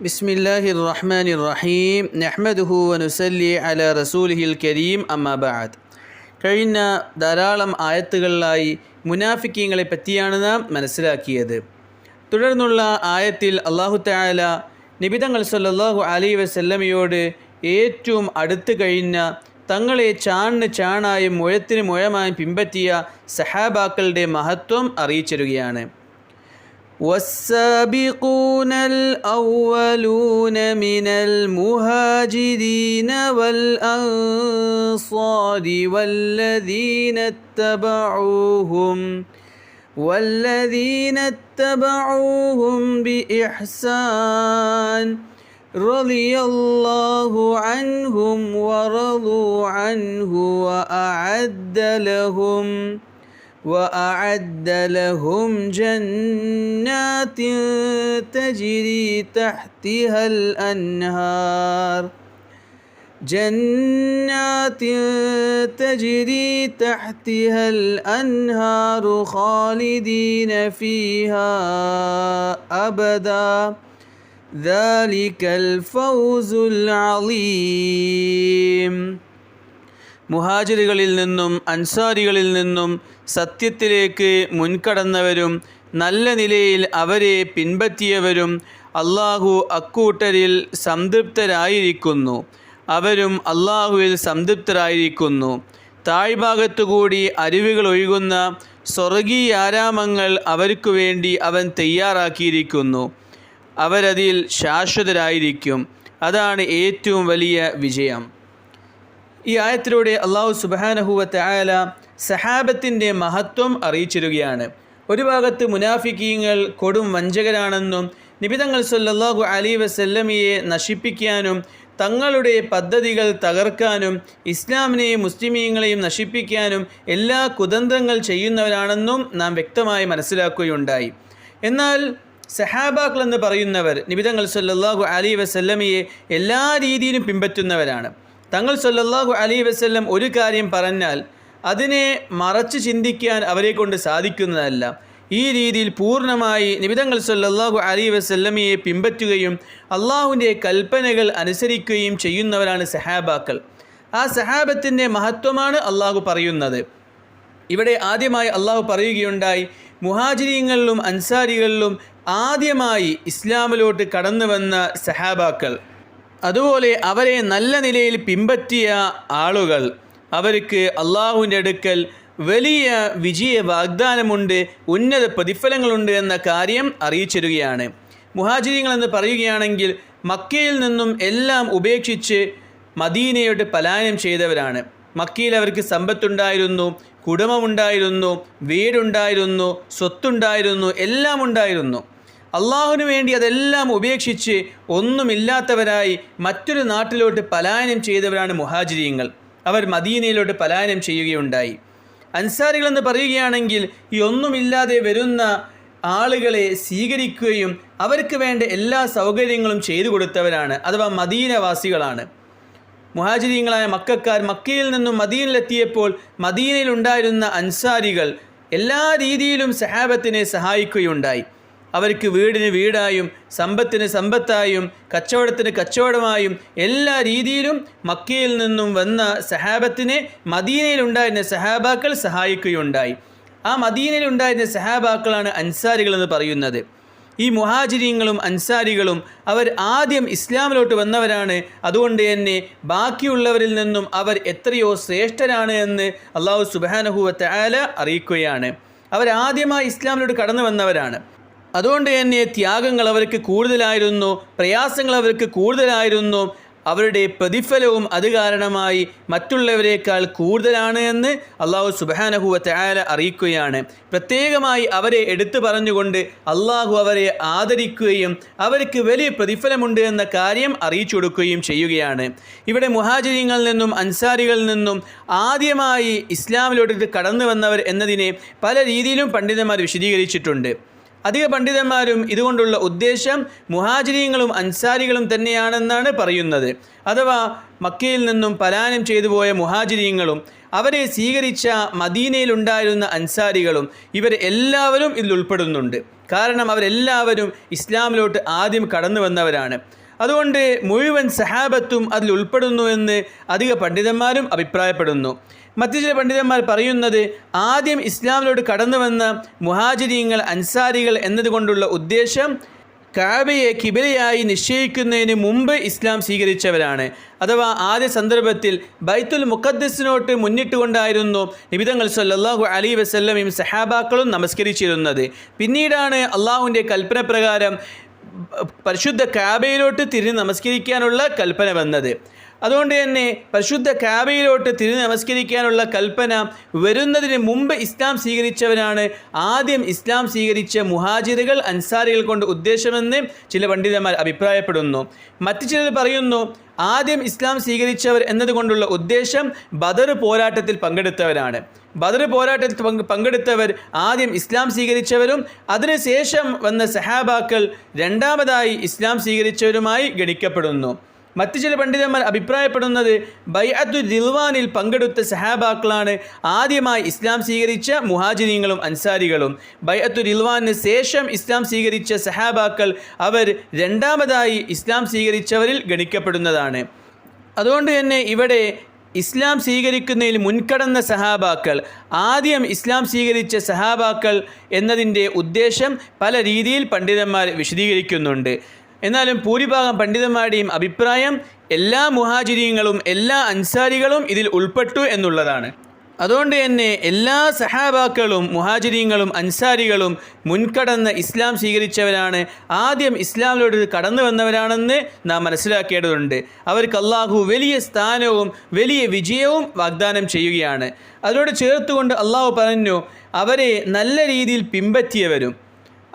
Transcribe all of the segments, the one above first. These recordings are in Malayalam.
بسم الله الرحمن الرحيم نحمده ونسلي على رسوله الكريم أما بعد കഴിഞ്ഞ ധാരാളം ആയത്തുകളിലായി മുനാഫിക്കീങ്ങളെ പറ്റിയാണ് നാം മനസ്സിലാക്കിയത് തുടർന്നുള്ള ആയത്തിൽ അള്ളാഹു തായാല നിബിതങ്ങൾ സല്ലല്ലാഹു അലൈ വസല്ലമയോട് ഏറ്റവും അടുത്ത് കഴിഞ്ഞ തങ്ങളെ ചാണിന് ചാണായും മുഴത്തിന് മുഴമായും പിമ്പറ്റിയ സഹാബാക്കളുടെ മഹത്വം അറിയിച്ചിരുകയാണ് والسابقون الأولون من المهاجرين والأنصار والذين اتبعوهم والذين اتبعوهم بإحسان رضي الله عنهم ورضوا عنه وأعد لهم وأعد لهم جنات تجري تحتها الأنهار. جنات تجري تحتها الأنهار خالدين فيها أبدا. ذلك الفوز العظيم. മുഹാജിറുകളിൽ നിന്നും അൻസാരികളിൽ നിന്നും സത്യത്തിലേക്ക് മുൻകടന്നവരും നല്ല നിലയിൽ അവരെ പിൻപറ്റിയവരും അള്ളാഹു അക്കൂട്ടരിൽ സംതൃപ്തരായിരിക്കുന്നു. അവരും അള്ളാഹുവിൽ സംതൃപ്തരായിരിക്കുന്നു. താഴ്ഭാഗത്തുകൂടി അരുവികൾ ഒഴുകുന്ന സ്വർഗീയാരാമങ്ങൾ അവർക്കു വേണ്ടി അവൻ തയ്യാറാക്കിയിരിക്കുന്നു. അവരതിൽ ശാശ്വതരായിരിക്കും. അതാണ് ഏറ്റവും വലിയ വിജയം. ഈ ആയത്തിലൂടെ അള്ളാഹു സുബാനഹുവത്തെ ആയാല സഹാബത്തിന്റെ മഹത്വം അറിയിച്ചിരുകയാണ്. ഒരു ഭാഗത്ത് മുനാഫിക്കീങ്ങൾ കൊടും വഞ്ചകരാണെന്നും നിബിതങ്ങൾ സല്ലാഹു അലി വസല്ലമിയെ നശിപ്പിക്കാനും തങ്ങളുടെ പദ്ധതികൾ തകർക്കാനും ഇസ്ലാമിനെയും മുസ്ലിമീങ്ങളെയും നശിപ്പിക്കാനും എല്ലാ കുതന്ത്രങ്ങൾ ചെയ്യുന്നവരാണെന്നും നാം വ്യക്തമായി മനസ്സിലാക്കുകയുണ്ടായി. എന്നാൽ സഹാബാക്കൾ എന്ന് പറയുന്നവർ നിബിതങ്ങൾ സല്ലാഹു അലി വസല്ലമിയെ എല്ലാ രീതിയിലും പിൻപറ്റുന്നവരാണ്. തങ്ങൾ സല്ലല്ലാഹു അലൈ വസ്ല്ലം ഒരു കാര്യം പറഞ്ഞാൽ അതിനെ മറച്ച് ചിന്തിക്കാൻ അവരെ കൊണ്ട് സാധിക്കുന്നതല്ല. ഈ രീതിയിൽ പൂർണമായി നിബിതങ്ങൾ സല്ലല്ലാഹു അലൈ വസല്ലമയെ പിൻപറ്റുകയും അള്ളാഹുവിന്റെ കൽപ്പനകൾ അനുസരിക്കുകയും ചെയ്യുന്നവരാണ് സഹാബാക്കൾ. ആ സഹാബത്തിന്റെ മഹത്വമാണ് അള്ളാഹു പറയുന്നത്. ഇവിടെ ആദ്യമായി അള്ളാഹു പറയുകയുണ്ടായി മുഹാജിരിങ്ങളിലും അൻസാരികളിലും ആദ്യമായി ഇസ്ലാമിലോട്ട് കടന്നു വന്ന സഹാബാക്കൾ. അതുപോലെ അവരെ നല്ല നിലയിൽ പിമ്പറ്റിയ ആളുകൾ അവർക്ക് അള്ളാഹുവിന്റെ അടുക്കൽ വലിയ വിജയ വാഗ്ദാനമുണ്ട് ഉന്നത പ്രതിഫലങ്ങളുണ്ട് എന്ന കാര്യം അറിയിച്ചിരുകയാണ്. മുഹാജിരിങ്ങൾ എന്ന് പറയുകയാണെങ്കിൽ മക്കയിൽ നിന്നും എല്ലാം ഉപേക്ഷിച്ച് മദീനയോട്ട് പലായനം ചെയ്തവരാണ്. മക്കയിൽ അവർക്ക് സമ്പത്തുണ്ടായിരുന്നു കുടുംബമുണ്ടായിരുന്നു വീടുണ്ടായിരുന്നു സ്വത്തുണ്ടായിരുന്നു എല്ലാം ഉണ്ടായിരുന്നു അള്ളാഹുവിന് വേണ്ടി അതെല്ലാം ഉപേക്ഷിച്ച് ഒന്നുമില്ലാത്തവരായി മറ്റൊരു നാട്ടിലോട്ട് പലായനം ചെയ്തവരാണ് മുഹാജിരിയങ്ങൾ അവർ മദീനയിലോട്ട് പലായനം ചെയ്യുകയുണ്ടായി. അൻസാരികളെന്ന് പറയുകയാണെങ്കിൽ ഈ ഒന്നുമില്ലാതെ വരുന്ന ആളുകളെ സ്വീകരിക്കുകയും അവർക്ക് വേണ്ട എല്ലാ സൗകര്യങ്ങളും ചെയ്തു കൊടുത്തവരാണ് അഥവാ മദീനവാസികളാണ്. മുഹാജിരിയങ്ങളായ മക്കാർ മക്കയിൽ നിന്നും മദീനിലെത്തിയപ്പോൾ മദീനയിലുണ്ടായിരുന്ന അൻസാരികൾ എല്ലാ രീതിയിലും സഹാബത്തിനെ സഹായിക്കുകയുണ്ടായി. അവർക്ക് വീടിന് വീടായും സമ്പത്തിന് സമ്പത്തായും കച്ചവടത്തിന് കച്ചവടമായും എല്ലാ രീതിയിലും മക്കയിൽ നിന്നും വന്ന സഹാബത്തിനെ മദീനയിലുണ്ടായിരുന്ന സഹാബാക്കൾ സഹായിക്കുകയുണ്ടായി. ആ മദീനയിലുണ്ടായിരുന്ന സഹാബാക്കളാണ് അൻസാരികൾ എന്ന് പറയുന്നത്. ഈ മുഹാജിരിങ്ങളും അൻസാരികളും അവർ ആദ്യം ഇസ്ലാമിലോട്ട് വന്നവരാണ്. അതുകൊണ്ട് തന്നെ ബാക്കിയുള്ളവരിൽ നിന്നും അവർ എത്രയോ ശ്രേഷ്ഠരാണ് എന്ന് അള്ളാഹു സുബാനഹുവ തയാല അറിയിക്കുകയാണ്. അവർ ആദ്യമായി ഇസ്ലാമിലോട്ട് കടന്നു വന്നവരാണ്. അതുകൊണ്ട് തന്നെ ത്യാഗങ്ങൾ അവർക്ക് കൂടുതലായിരുന്നു പ്രയാസങ്ങൾ അവർക്ക് കൂടുതലായിരുന്നു. അവരുടെ പ്രതിഫലവും അത് കാരണമായി മറ്റുള്ളവരെക്കാൾ കൂടുതലാണ് എന്ന് അള്ളാഹു സുബാനഹുവത്തെ ആല അറിയിക്കുകയാണ്. പ്രത്യേകമായി അവരെ എടുത്തു പറഞ്ഞുകൊണ്ട് അള്ളാഹു അവരെ ആദരിക്കുകയും അവർക്ക് വലിയ പ്രതിഫലമുണ്ട് എന്ന കാര്യം അറിയിച്ചു കൊടുക്കുകയും ചെയ്യുകയാണ്. ഇവിടെ മുഹാചര്യങ്ങളിൽ നിന്നും അൻസാരികളിൽ നിന്നും ആദ്യമായി ഇസ്ലാമിലോട്ട് കടന്നു വന്നവർ എന്നതിനെ പല രീതിയിലും പണ്ഡിതന്മാർ വിശദീകരിച്ചിട്ടുണ്ട്. അധിക പണ്ഡിതന്മാരും ഇതുകൊണ്ടുള്ള ഉദ്ദേശം മുഹാജിരിയങ്ങളും അൻസാരികളും തന്നെയാണെന്നാണ് പറയുന്നത്. അഥവാ മക്കയിൽ നിന്നും പലായനം ചെയ്തു പോയ മുഹാജിരിയങ്ങളും അവരെ സ്വീകരിച്ച മദീനയിലുണ്ടായിരുന്ന അൻസാരികളും ഇവർ എല്ലാവരും ഇതിൽ ഉൾപ്പെടുന്നുണ്ട്. കാരണം അവരെല്ലാവരും ഇസ്ലാമിലോട്ട് ആദ്യം കടന്നു വന്നവരാണ്. അതുകൊണ്ട് മുഴുവൻ സഹാബത്തും അതിൽ ഉൾപ്പെടുന്നു എന്ന് അധിക പണ്ഡിതന്മാരും അഭിപ്രായപ്പെടുന്നു. മറ്റു ചില പണ്ഡിതന്മാർ പറയുന്നത് ആദ്യം ഇസ്ലാമിലോട്ട് കടന്നു വന്ന അൻസാരികൾ എന്നതുകൊണ്ടുള്ള ഉദ്ദേശം കാബയെ കിബിലയായി നിശ്ചയിക്കുന്നതിന് മുമ്പ് ഇസ്ലാം സ്വീകരിച്ചവരാണ്. അഥവാ ആദ്യ സന്ദർഭത്തിൽ ബൈത്തുൽ മുഖദ്സിനോട്ട് മുന്നിട്ടുകൊണ്ടായിരുന്നു നിബിതങ്ങൾ സല്ലാഹു അലി വസല്ലമയും സഹാബാക്കളും നമസ്കരിച്ചിരുന്നത്. പിന്നീടാണ് അള്ളാഹുവിന്റെ കൽപ്പന പ്രകാരം പരിശുദ്ധ കാബയിലോട്ട് തിരിഞ്ഞ് നമസ്കരിക്കാനുള്ള കൽപ്പന വന്നത്. അതുകൊണ്ട് തന്നെ പരിശുദ്ധ കാബയിലോട്ട് തിരി നമസ്കരിക്കാനുള്ള കൽപ്പന വരുന്നതിന് മുമ്പ് ഇസ്ലാം സ്വീകരിച്ചവരാണ് ആദ്യം ഇസ്ലാം സ്വീകരിച്ച മുഹാജിറുകൾ അൻസാരികൾ കൊണ്ട് ഉദ്ദേശമെന്ന് ചില പണ്ഡിതന്മാർ അഭിപ്രായപ്പെടുന്നു. മറ്റു ചിലർ പറയുന്നു ആദ്യം ഇസ്ലാം സ്വീകരിച്ചവർ എന്നതുകൊണ്ടുള്ള ഉദ്ദേശം ബദർ പോരാട്ടത്തിൽ പങ്കെടുത്തവരാണ്. ബദർ പോരാട്ടത്തിൽ പങ്ക് പങ്കെടുത്തവർ ആദ്യം ഇസ്ലാം സ്വീകരിച്ചവരും അതിനുശേഷം വന്ന സഹാബാക്കൾ രണ്ടാമതായി ഇസ്ലാം സ്വീകരിച്ചവരുമായി ഗണിക്കപ്പെടുന്നു. മറ്റു ചില പണ്ഡിതന്മാർ അഭിപ്രായപ്പെടുന്നത് ബൈഅത്തു ദിൽവാനിൽ പങ്കെടുത്ത സഹാബാക്കളാണ് ആദ്യമായി ഇസ്ലാം സ്വീകരിച്ച മുഹാജിനീങ്ങളും അൻസാരികളും. ബൈഅത്തു ദിൽവാനിന് ശേഷം ഇസ്ലാം സ്വീകരിച്ച സഹാബാക്കൾ അവർ രണ്ടാമതായി ഇസ്ലാം സ്വീകരിച്ചവരിൽ ഗണിക്കപ്പെടുന്നതാണ്. അതുകൊണ്ട് തന്നെ ഇവിടെ ഇസ്ലാം സ്വീകരിക്കുന്നതിൽ മുൻകടന്ന സഹാബാക്കൾ ആദ്യം ഇസ്ലാം സ്വീകരിച്ച സഹാബാക്കൾ എന്നതിന്റെ ഉദ്ദേശം പല രീതിയിൽ പണ്ഡിതന്മാർ വിശദീകരിക്കുന്നുണ്ട്. എന്നാലും ഭൂരിഭാഗം പണ്ഡിതന്മാരുടെയും അഭിപ്രായം എല്ലാ മുഹാചിരിയങ്ങളും എല്ലാ അൻസാരികളും ഇതിൽ ഉൾപ്പെട്ടു എന്നുള്ളതാണ്. അതുകൊണ്ട് തന്നെ എല്ലാ സഹാബാക്കളും മുഹാജിരിങ്ങളും അൻസാരികളും മുൻകടന്ന് ഇസ്ലാം സ്വീകരിച്ചവരാണ്. ആദ്യം ഇസ്ലാമിലോട്ട് കടന്നു വന്നവരാണെന്ന് നാം മനസ്സിലാക്കേണ്ടതുണ്ട്. അവർക്ക് അള്ളാഹു വലിയ സ്ഥാനവും വലിയ വിജയവും വാഗ്ദാനം ചെയ്യുകയാണ്. അതിനോട് ചേർത്തുകൊണ്ട് അള്ളാഹു പറഞ്ഞു അവരെ നല്ല രീതിയിൽ പിമ്പറ്റിയവരും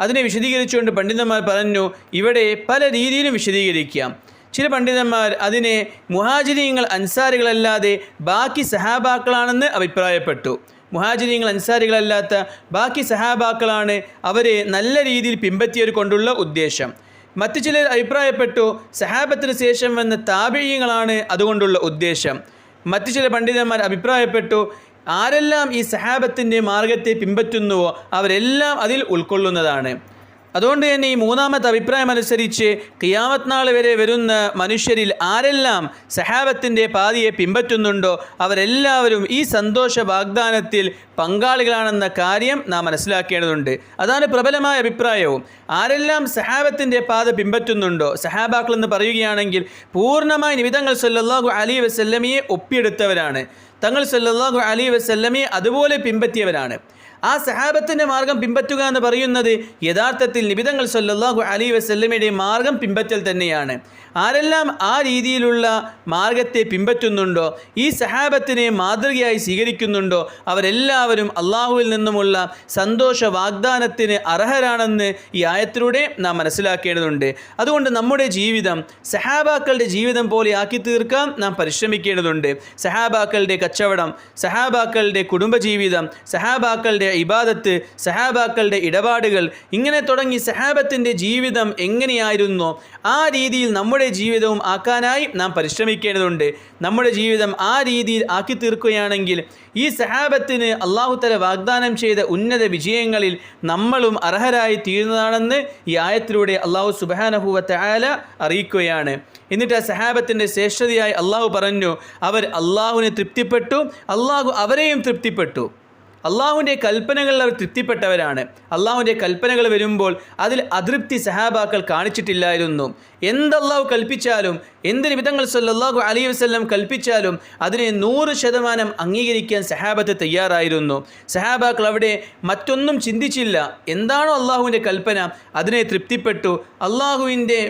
അതിനെ വിശദീകരിച്ചുകൊണ്ട് പണ്ഡിതന്മാർ പറഞ്ഞു ഇവിടെ പല രീതിയിലും വിശദീകരിക്കാം. ചില പണ്ഡിതന്മാർ അതിനെ മുഹാജിരിയങ്ങൾ അൻസാരികളല്ലാതെ ബാക്കി സഹാബാക്കളാണെന്ന് അഭിപ്രായപ്പെട്ടു. മുഹാജിരിയങ്ങൾ അൻസാരികളല്ലാത്ത ബാക്കി സഹാബാക്കളാണ് അവരെ നല്ല രീതിയിൽ പിമ്പറ്റിയവർ കൊണ്ടുള്ള ഉദ്ദേശം. മറ്റു ചിലർ അഭിപ്രായപ്പെട്ടു സഹാബത്തിന് ശേഷം വന്ന താപീയങ്ങളാണ് അതുകൊണ്ടുള്ള ഉദ്ദേശം. മറ്റു ചില പണ്ഡിതന്മാർ അഭിപ്രായപ്പെട്ടു ആരെല്ലാം ഈ സഹാബത്തിന്റെ മാർഗത്തെ പിൻപറ്റുന്നുവോ അവരെല്ലാം അതിൽ ഉൾക്കൊള്ളുന്നതാണ്. അതുകൊണ്ട് തന്നെ ഈ മൂന്നാമത്തെ അഭിപ്രായം അനുസരിച്ച് കിയാമത്ത് നാൾ വരെ വരുന്ന മനുഷ്യരിൽ ആരെല്ലാം സഹാബത്തിന്റെ പാതിയെ പിൻപറ്റുന്നുണ്ടോ അവരെല്ലാവരും ഈ സന്തോഷ വാഗ്ദാനത്തിൽ പങ്കാളികളാണെന്ന കാര്യം നാം മനസ്സിലാക്കേണ്ടതുണ്ട്. അതാണ് പ്രബലമായ അഭിപ്രായവും. ആരെല്ലാം സഹാബത്തിന്റെ പാത പിൻപറ്റുന്നുണ്ടോ സഹാബാക്കൾ എന്ന് പറയുകയാണെങ്കിൽ പൂർണമായി നിമിതങ്ങൾ സല്ലാഹു അലി വസല്ലമയെ ഒപ്പിയെടുത്തവരാണ്. തങ്ങൾ സല്ലാഹു അലി വസല്ലമയെ അതുപോലെ പിൻപറ്റിയവരാണ്. ആ സഹാബത്തിന്റെ മാർഗം പിൻപറ്റുക എന്ന് പറയുന്നത് യഥാർത്ഥത്തിൽ നിബിതങ്ങൾ സല്ലാഹു അലി വസല്ലമയുടെ മാർഗം പിൻപറ്റൽ തന്നെയാണ്. ആരെല്ലാം ആ രീതിയിലുള്ള മാർഗത്തെ പിൻപറ്റുന്നുണ്ടോ ഈ സഹാബത്തിനെ മാതൃകയായി സ്വീകരിക്കുന്നുണ്ടോ അവരെല്ലാവരും അള്ളാഹുവിൽ നിന്നുമുള്ള സന്തോഷ വാഗ്ദാനത്തിന് അർഹരാണെന്ന് ഈ ആയത്തിലൂടെ നാം മനസ്സിലാക്കേണ്ടതുണ്ട്. അതുകൊണ്ട് നമ്മുടെ ജീവിതം സഹാബാക്കളുടെ ജീവിതം പോലെ ആക്കി തീർക്കാൻ നാം പരിശ്രമിക്കേണ്ടതുണ്ട്. സഹാബാക്കളുടെ കച്ചവടം സഹാബാക്കളുടെ കുടുംബജീവിതം സഹാബാക്കളുടെ ഇബാദത്ത് സഹാബാക്കളുടെ ഇടപാടുകൾ ഇങ്ങനെ തുടങ്ങി സഹാബത്തിന്റെ ജീവിതം എങ്ങനെയായിരുന്നു? ആ രീതിയിൽ നമ്മുടെ ജീവിതവും ആക്കാനായി നാം പരിശ്രമിക്കേണ്ടതുണ്ട്. നമ്മുടെ ജീവിതം ആ രീതിയിൽ ആക്കി തീർക്കുകയാണെങ്കിൽ ഈ സഹാബത്തിന് അള്ളാഹുത്തല വാഗ്ദാനം ചെയ്ത ഉന്നത വിജയങ്ങളിൽ നമ്മളും അർഹരായി തീരുന്നതാണെന്ന് ഈ ആയത്തിലൂടെ അള്ളാഹു സുബാനഹുവത്തെ ആല അറിയിക്കുകയാണ്. എന്നിട്ട് ആ സഹാബത്തിന്റെ ശ്രേഷ്ഠതയായി അള്ളാഹു പറഞ്ഞു അവർ അള്ളാഹുവിനെ തൃപ്തിപ്പെട്ടു അള്ളാഹു അവരെയും തൃപ്തിപ്പെട്ടു. അള്ളാഹുവിന്റെ കൽപ്പനകളിൽ അവർ തൃപ്തിപ്പെട്ടവരാണ്. അള്ളാഹുവിന്റെ കൽപ്പനകൾ വരുമ്പോൾ അതിൽ അതൃപ്തി സഹാബാക്കൾ കാണിച്ചിട്ടില്ലായിരുന്നു. എന്തല്ലാഹു കൽപ്പിച്ചാലും എന്ത് നിമിതങ്ങൾ സല്ലല്ലാഹു അലൈഹി വസ്ലം കൽപ്പിച്ചാലും അതിനെ നൂറ് ശതമാനം അംഗീകരിക്കാൻ സഹാബത്ത് തയ്യാറായിരുന്നു. സഹാബാക്കൾ അവിടെ മറ്റൊന്നും ചിന്തിച്ചില്ല. എന്താണോ അള്ളാഹുവിന്റെ കൽപ്പന? അതിനെ തൃപ്തിപ്പെട്ടു. അള്ളാഹുവിന്റെ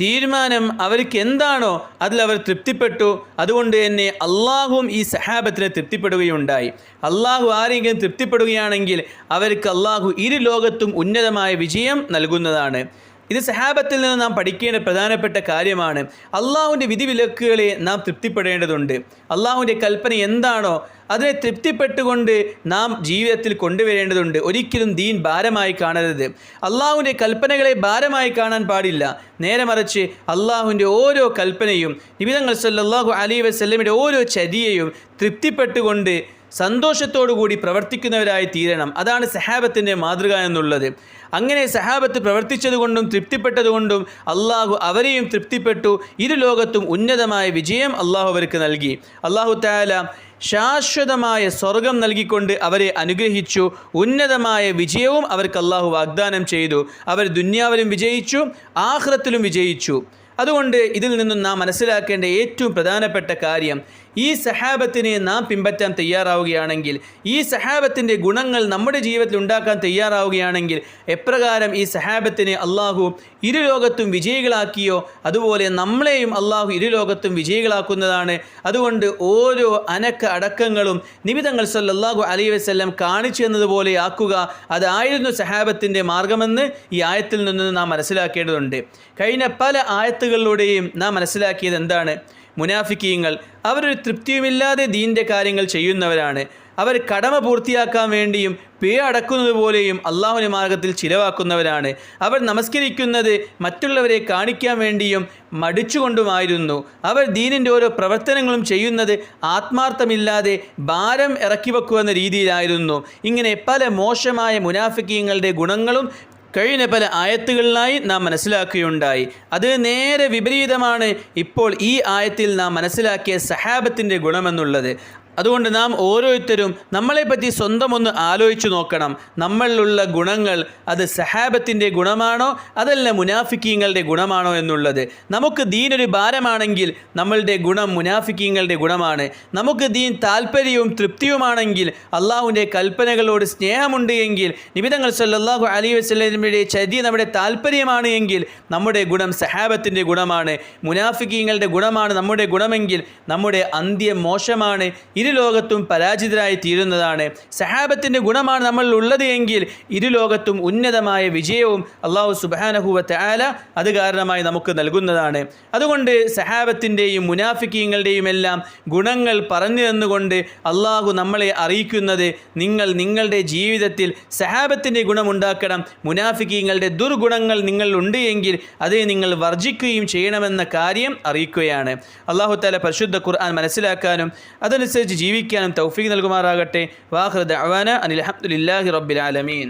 തീരുമാനം അവർക്ക് എന്താണോ അതിൽ അവർ തൃപ്തിപ്പെട്ടു. അതുകൊണ്ട് തന്നെ അള്ളാഹുവും ഈ സഹാബത്തിനെ തൃപ്തിപ്പെടുകയുണ്ടായി. അള്ളാഹു ആരെങ്കിലും തൃപ്തിപ്പെടുകയാണെങ്കിൽ അവർക്ക് അള്ളാഹു ഇരു ലോകത്തും ഉന്നതമായ വിജയം നൽകുന്നതാണ്. ഇത് സഹാബത്തിൽ നിന്ന് നാം പഠിക്കേണ്ട പ്രധാനപ്പെട്ട കാര്യമാണ്. അള്ളാഹുവിന്റെ വിധിവിലക്കുകളെ നാം തൃപ്തിപ്പെടേണ്ടതുണ്ട്. അള്ളാഹുവിന്റെ കൽപ്പന എന്താണോ അതിനെ തൃപ്തിപ്പെട്ടുകൊണ്ട് നാം ജീവിതത്തിൽ കൊണ്ടുവരേണ്ടതുണ്ട്. ഒരിക്കലും ദീൻ ഭാരമായി കാണരുത്. അള്ളാഹുവിന്റെ കൽപ്പനകളെ ഭാരമായി കാണാൻ പാടില്ല. നേരെ മറിച്ച് അള്ളാഹുവിന്റെ ഓരോ കൽപ്പനയും നിബിതങ്ങൾ സല്ലാഹു അലി വസ്ലമിന്റെ ഓരോ ചര്യയും തൃപ്തിപ്പെട്ടുകൊണ്ട് സന്തോഷത്തോടു കൂടി പ്രവർത്തിക്കുന്നവരായി തീരണം. അതാണ് സഹാബത്തിന്റെ മാതൃക എന്നുള്ളത്. അങ്ങനെ സഹാബത്ത് പ്രവർത്തിച്ചതുകൊണ്ടും തൃപ്തിപ്പെട്ടതുകൊണ്ടും അള്ളാഹു അവരെയും തൃപ്തിപ്പെട്ടു. ഇരു ലോകത്തും ഉന്നതമായ വിജയം അള്ളാഹു അവർക്ക് നൽകി. അള്ളാഹു താല ശാശ്വതമായ സ്വർഗം നൽകിക്കൊണ്ട് അവരെ അനുഗ്രഹിച്ചു. ഉന്നതമായ വിജയവും അവർക്ക് അള്ളാഹു വാഗ്ദാനം ചെയ്തു. അവർ ദുന്യാവിലും വിജയിച്ചു ആഹ്റത്തിലും വിജയിച്ചു. അതുകൊണ്ട് ഇതിൽ നിന്നും നാം മനസ്സിലാക്കേണ്ട ഏറ്റവും പ്രധാനപ്പെട്ട കാര്യം ഈ സഹാബത്തിനെ നാം പിൻപറ്റാൻ തയ്യാറാവുകയാണെങ്കിൽ ഈ സഹാബത്തിന്റെ ഗുണങ്ങൾ നമ്മുടെ ജീവിതത്തിൽ ഉണ്ടാക്കാൻ തയ്യാറാവുകയാണെങ്കിൽ എപ്രകാരം ഈ സഹാബത്തിനെ അള്ളാഹു ഇരു ലോകത്തും വിജയികളാക്കിയോ അതുപോലെ നമ്മളെയും അള്ളാഹു ഇരു ലോകത്തും വിജയികളാക്കുന്നതാണ്. അതുകൊണ്ട് ഓരോ അനക്ക അടക്കങ്ങളും നിമിതങ്ങൾ സല്ലാഹു അലൈ വസല്ലം കാണിച്ചു എന്നതുപോലെ ആക്കുക. അതായിരുന്നു സഹാബത്തിന്റെ മാർഗമെന്ന് ഈ ആയത്തിൽ നിന്ന് നാം മനസ്സിലാക്കേണ്ടതുണ്ട്. കഴിഞ്ഞ പല ആയത്തുകളിലൂടെയും നാം മനസ്സിലാക്കിയത് എന്താണ്? മുനാഫിക്കീങ്ങൾ. അവരൊരു തൃപ്തിയുമില്ലാതെ ദീന്റെ കാര്യങ്ങൾ ചെയ്യുന്നവരാണ്. അവർ കടമ പൂർത്തിയാക്കാൻ വേണ്ടിയും പേ അടക്കുന്നത് പോലെയും മാർഗത്തിൽ ചിലവാക്കുന്നവരാണ്. അവർ നമസ്കരിക്കുന്നത് മറ്റുള്ളവരെ കാണിക്കാൻ വേണ്ടിയും മടിച്ചുകൊണ്ടുമായിരുന്നു. അവർ ദീനിന്റെ ഓരോ പ്രവർത്തനങ്ങളും ചെയ്യുന്നത് ആത്മാർത്ഥമില്ലാതെ ഭാരം ഇറക്കി വെക്കുമെന്ന രീതിയിലായിരുന്നു. ഇങ്ങനെ പല മോശമായ മുനാഫിക്കീങ്ങളുടെ ഗുണങ്ങളും കഴിഞ്ഞ പല ആയത്തുകളിലായി നാം മനസ്സിലാക്കുകയുണ്ടായി. അത് നേരെ വിപരീതമാണ് ഇപ്പോൾ ഈ ആയത്തിൽ നാം മനസ്സിലാക്കിയ സഹാബത്തിന്റെ ഗുണമെന്നുള്ളത്. അതുകൊണ്ട് നാം ഓരോരുത്തരും നമ്മളെപ്പറ്റി സ്വന്തം ഒന്ന് ആലോചിച്ചു നോക്കണം. നമ്മളിലുള്ള ഗുണങ്ങൾ അത് സഹാബത്തിന്റെ ഗുണമാണോ? അതല്ല മുനാഫിക്കീങ്ങളുടെ ഗുണമാണോ എന്നുള്ളത്. നമുക്ക് ദീനൊരു ഭാരമാണെങ്കിൽ നമ്മളുടെ ഗുണം മുനാഫിക്കീങ്ങളുടെ ഗുണമാണ്. നമുക്ക് ദീൻ താല്പര്യവും തൃപ്തിയുമാണെങ്കിൽ അള്ളാഹുവിന്റെ കൽപ്പനകളോട് സ്നേഹമുണ്ട് എങ്കിൽ നിബിതങ്ങൾ സല്ലാഹു അലി വസ്ലമിയുടെ ചരി നമ്മുടെ താല്പര്യമാണ് എങ്കിൽ നമ്മുടെ ഗുണം സഹാബത്തിന്റെ ഗുണമാണ്. മുനാഫിക്കീങ്ങളുടെ ഗുണമാണ് നമ്മുടെ ഗുണമെങ്കിൽ നമ്മുടെ അന്ത്യം മോശമാണ്. ഇരു ലോകത്തും പരാജിതരായി തീരുന്നതാണ്. സഹാബത്തിന്റെ ഗുണമാണ് നമ്മൾ ഉള്ളത് എങ്കിൽ ഇരുലോകത്തും ഉന്നതമായ വിജയവും അള്ളാഹു സുബാനഹുവത്തെ ആല അത് കാരണമായി നമുക്ക് നൽകുന്നതാണ്. അതുകൊണ്ട് സഹാബത്തിന്റെയും മുനാഫിക്കീങ്ങളുടെയും എല്ലാം ഗുണങ്ങൾ പറഞ്ഞു തന്നുകൊണ്ട് അള്ളാഹു നമ്മളെ അറിയിക്കുന്നത് നിങ്ങൾ നിങ്ങളുടെ ജീവിതത്തിൽ സഹാബത്തിന്റെ ഗുണമുണ്ടാക്കണം. മുനാഫിക്കീങ്ങളുടെ ദുർഗുണങ്ങൾ നിങ്ങൾ എങ്കിൽ അത് നിങ്ങൾ വർജിക്കുകയും ചെയ്യണമെന്ന കാര്യം അറിയിക്കുകയാണ്. അള്ളാഹു താല പരിശുദ്ധ ഖുർആൻ മനസ്സിലാക്കാനും അതനുസരിച്ച് ജീവിക്കാനും തൗഫീഖ് നൽകുമാറാകട്ടെ. വാഹൃദ് അവാന അനിൽ അഹമ്മദില്ലാഹി റബ്ബിൽ ആലമീൻ.